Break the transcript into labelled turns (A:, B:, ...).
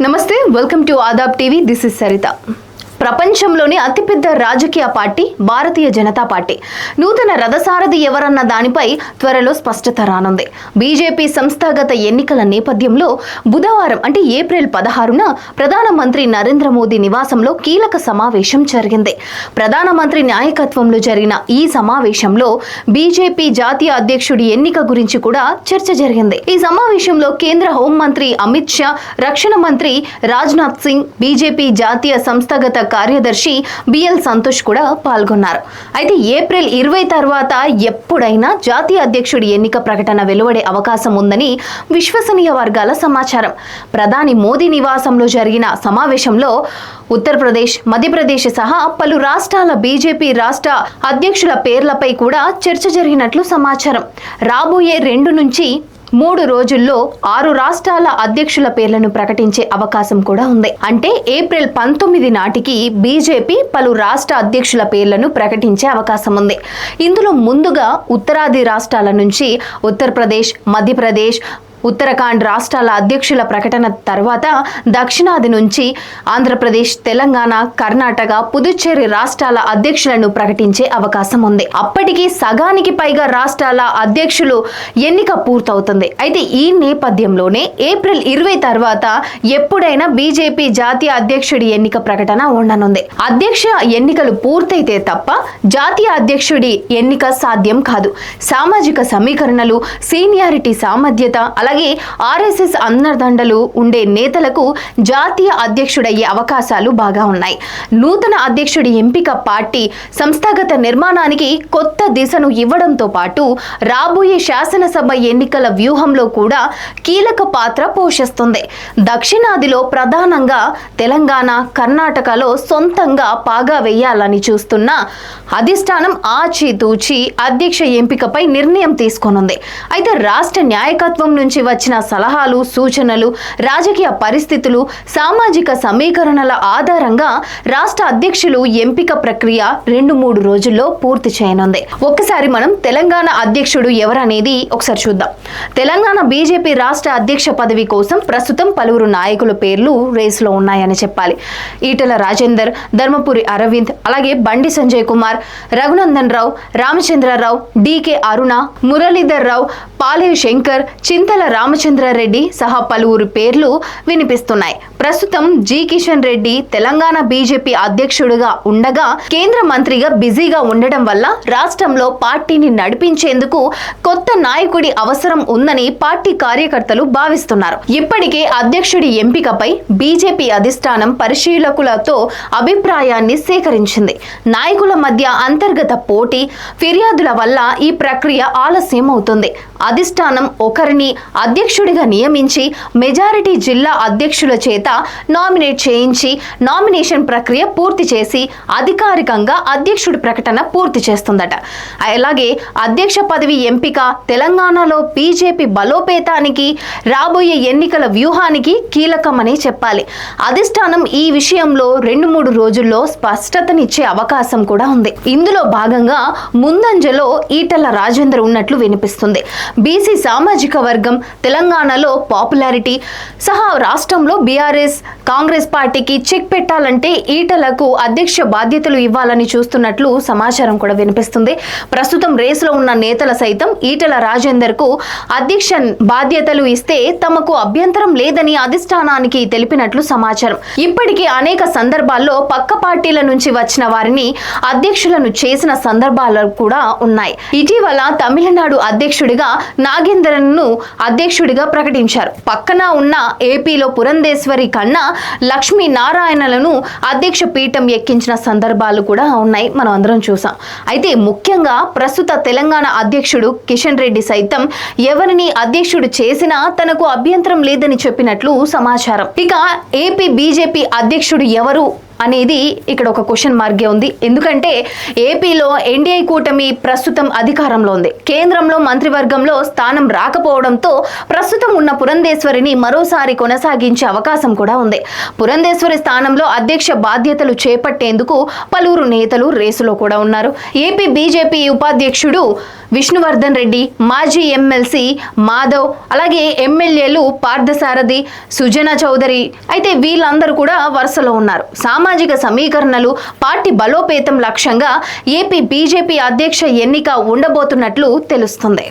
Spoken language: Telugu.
A: నమస్తే welcome to Aadab TV this is Sarita ప్రపంచంలోని అతిపెద్ద రాజకీయ పార్టీ భారతీయ జనతా పార్టీ. నూతన రథసారథి ఎవరన్న దానిపై త్వరలో స్పష్టత రానుంది. బీజేపీ సంస్థాగత ఎన్నికల నేపథ్యంలో బుధవారం అంటే ఏప్రిల్ పదహారున ప్రధానమంత్రి నరేంద్ర మోదీ నివాసంలో కీలక సమావేశం జరిగింది. ప్రధానమంత్రి నాయకత్వంలో జరిగిన ఈ సమావేశంలో బీజేపీ జాతీయ అధ్యక్షుడి ఎన్నిక గురించి కూడా చర్చ జరిగింది. ఈ సమావేశంలో కేంద్ర హోంమంత్రి అమిత్ షా రక్షణ మంత్రి రాజ్నాథ్ సింగ్ బీజేపీ జాతీయ సంస్థాగత కార్యదర్శి బిఎల్ సంతోష్ కూడా పాల్గొన్నారు. అయితే ఏప్రిల్ ఇరవై తర్వాత ఎప్పుడైనా జాతీయ అధ్యక్షుడి ఎన్నిక ప్రకటన వెలువడే అవకాశం ఉందని విశ్వసనీయ వర్గాల సమాచారం. ప్రధాని మోదీ నివాసంలో జరిగిన సమావేశంలో ఉత్తరప్రదేశ్ మధ్యప్రదేశ్ సహా పలు రాష్ట్రాల బీజేపీ రాష్ట్ర అధ్యక్షుల పేర్లపై కూడా చర్చ జరిగినట్లు సమాచారం. రాబోయే రెండు నుంచి మూడు రోజుల్లో ఆరు రాష్ట్రాల అధ్యక్షుల పేర్లను ప్రకటించే అవకాశం కూడా ఉంది. అంటే ఏప్రిల్ పంతొమ్మిది నాటికి బీజేపీ పలు రాష్ట్ర అధ్యక్షుల పేర్లను ప్రకటించే అవకాశం ఉంది. ఇందులో ముందుగా ఉత్తరాది రాష్ట్రాల నుంచి ఉత్తరప్రదేశ్ మధ్యప్రదేశ్ ఉత్తరాఖండ్ రాష్ట్రాల అధ్యక్షుల ప్రకటన తర్వాత దక్షిణాది నుంచి ఆంధ్రప్రదేశ్ తెలంగాణ కర్ణాటక పుదుచ్చేరి రాష్ట్రాల అధ్యక్షులను ప్రకటించే అవకాశం ఉంది. అప్పటికి సగానికి పైగా రాష్ట్రాల అధ్యక్షులు ఎన్నిక పూర్తవుతుంది. అయితే ఈ నేపథ్యంలోనే ఏప్రిల్ ఇరవై తర్వాత ఎప్పుడైనా బీజేపీ జాతీయ అధ్యక్షుడి ఎన్నిక ప్రకటన ఉండనుంది. అధ్యక్ష ఎన్నికలు పూర్తయితే తప్ప జాతీయ అధ్యక్షుడి ఎన్నిక సాధ్యం కాదు. సామాజిక సమీకరణలు సీనియారిటీ సామర్థ్యత అలాగే ఆర్ఎస్ఎస్ అన్నదండలు ఉండే నేతలకు జాతీయ అధ్యక్షుడయ్యే అవకాశాలు బాగా ఉన్నాయి. నూతన అధ్యక్షుడి ఎంపిక పార్టీ సంస్థాగత నిర్మాణానికి కొత్త దిశను ఇవ్వడంతో పాటు రాబోయే శాసనసభ ఎన్నికల వ్యూహంలో కూడా కీలక పాత్ర పోషిస్తుంది. దక్షిణాదిలో ప్రధానంగా తెలంగాణ కర్ణాటకలో సొంతంగా పాగా వేయాలని చూస్తున్న అధిష్టానం ఆచితూచి అధ్యక్ష ఎంపికపై నిర్ణయం తీసుకోనుంది. అయితే రాష్ట్ర న్యాయకత్వం నుంచి వచ్చిన సలహాలు సూచనలు రాజకీయ పరిస్థితులు సామాజిక సమీకరణల ఆధారంగా రాష్ట్ర అధ్యక్షులు ఎంపిక ప్రక్రియ రెండు మూడు రోజుల్లో పూర్తి చేయనుంది. ఒక్కసారి మనం తెలంగాణ అధ్యక్షుడు ఎవరనేది ఒకసారి చూద్దాం. తెలంగాణ బీజేపీ రాష్ట్ర అధ్యక్ష పదవి కోసం ప్రస్తుతం పలువురు నాయకుల పేర్లు రేసులో ఉన్నాయని చెప్పాలి. ఈటల రాజేందర్ ధర్మపురి అరవింద్ అలాగే బండి సంజయ్ కుమార్ రఘునందన్ రావు రామచంద్రరావు డికే అరుణ మురళీధర్ రావు పాలే శంకర్ చింతల రామచంద్రారెడ్డి సహా పలువురు పేర్లు వినిపిస్తున్నాయి. ప్రస్తుతం జి కిషన్ రెడ్డి తెలంగాణ బీజేపీ అధ్యక్షుడిగా ఉండగా కేంద్ర మంత్రిగా బిజీగా ఉండడం వల్ల రాష్ట్రంలో పార్టీని నడిపించేందుకు కొత్త నాయకుడి అవసరం ఉందని పార్టీ కార్యకర్తలు భావిస్తున్నారు. ఇప్పటికే అధ్యక్షుడి ఎంపికపై బీజేపీ అధిష్టానం పరిశీలకులతో అభిప్రాయాన్ని సేకరించింది. నాయకుల మధ్య అంతర్గత పోటీ ఫిర్యాదుల వల్ల ఈ ప్రక్రియ ఆలస్యం అవుతుంది అధిష్టానం ఒకరిని అధ్యక్షుడిగా నియమించి మెజారిటీ జిల్లా అధ్యక్షుల చేత నామినేట్ చేయించి నామినేషన్ ప్రక్రియ పూర్తి చేసి అధికారికంగా అధ్యక్షుడి ప్రకటన పూర్తి చేస్తుందట. అలాగే అధ్యక్ష పదవి ఎంపిక తెలంగాణలో బీజేపీ బలోపేతానికి రాబోయే ఎన్నికల వ్యూహానికి కీలకమని చెప్పాలి. అధిష్టానం ఈ విషయంలో రెండు మూడు రోజుల్లో స్పష్టతనిచ్చే అవకాశం కూడా ఉంది. ఇందులో భాగంగా ముందంజలో ఈటల రాజేందర్ ఉన్నట్లు వినిపిస్తుంది. బీసీ సామాజిక వర్గం తెలంగాణలో పాపులారిటీ సహా రాష్ట్రంలో బీఆర్ఎస్ కాంగ్రెస్ పార్టీకి చెక్ పెట్టాలంటే ఈటలకు అధ్యక్ష బాధ్యతలు ఇవ్వాలని చూస్తున్నట్లు సమాచారం కూడా వినిపిస్తుంది. ప్రస్తుతం రేసులో ఉన్న నేతల సైతం ఈటల రాజేందర్కు అధ్యక్ష బాధ్యతలు ఇస్తే తమకు అభ్యంతరం లేదని అధిష్టానానికి తెలిపినట్లు సమాచారం. ఇప్పటికీ అనేక సందర్భాల్లో పక్క పార్టీల నుంచి వచ్చిన వారిని అధ్యక్షులను చేసిన సందర్భాలు కూడా ఉన్నాయి. ఇటీవల తమిళనాడు అధ్యక్షుడిగా నాగేంద్రన్ను అధ్యక్షుడిగా ప్రకటించారు. పక్కన ఉన్న ఏపీలో పురంధేశ్వరి కన్నా లక్ష్మీ నారాయణలను అధ్యక్ష పీఠం ఎక్కించిన సందర్భాలు కూడా ఉన్నాయి. మనం అందరం చూసాం. అయితే ముఖ్యంగా ప్రస్తుత తెలంగాణ అధ్యక్షుడు కిషన్ రెడ్డి సైతం ఎవరిని అధ్యక్షుడు చేసినా తనకు అభ్యంతరం లేదని చెప్పినట్లు సమాచారం. ఇక ఏపీ బీజేపీ అధ్యక్షుడు ఎవరు? అనేది ఇక్కడ ఒక క్వశ్చన్ మార్గే ఉంది. ఎందుకంటే ఏపీలో ఎన్డీఏ కూటమి ప్రస్తుతం అధికారంలో ఉంది. కేంద్రంలో మంత్రివర్గంలో స్థానం రాకపోవడంతో ప్రస్తుతం ఉన్న పురంధేశ్వరిని మరోసారి కొనసాగించే అవకాశం కూడా ఉంది. పురంధేశ్వరి స్థానంలో అధ్యక్ష బాధ్యతలు చేపట్టేందుకు పలువురు నేతలు రేసులో కూడా ఉన్నారు. ఏపీ బీజేపీ ఉపాధ్యక్షుడు విష్ణువర్ధన్ రెడ్డి మాజీ ఎమ్మెల్సీ మాధవ్ అలాగే ఎమ్మెల్యేలు పార్థసారథి సుజనా చౌదరి అయితే వీళ్ళందరూ కూడా వరుసలో ఉన్నారు. సామాన్య సామాజిక సమీకరణలు పార్టీ బలోపేతం లక్ష్యంగా ఏపీ బీజేపీ అధ్యక్ష ఎన్నిక ఉండబోతున్నట్లు తెలుస్తుంది.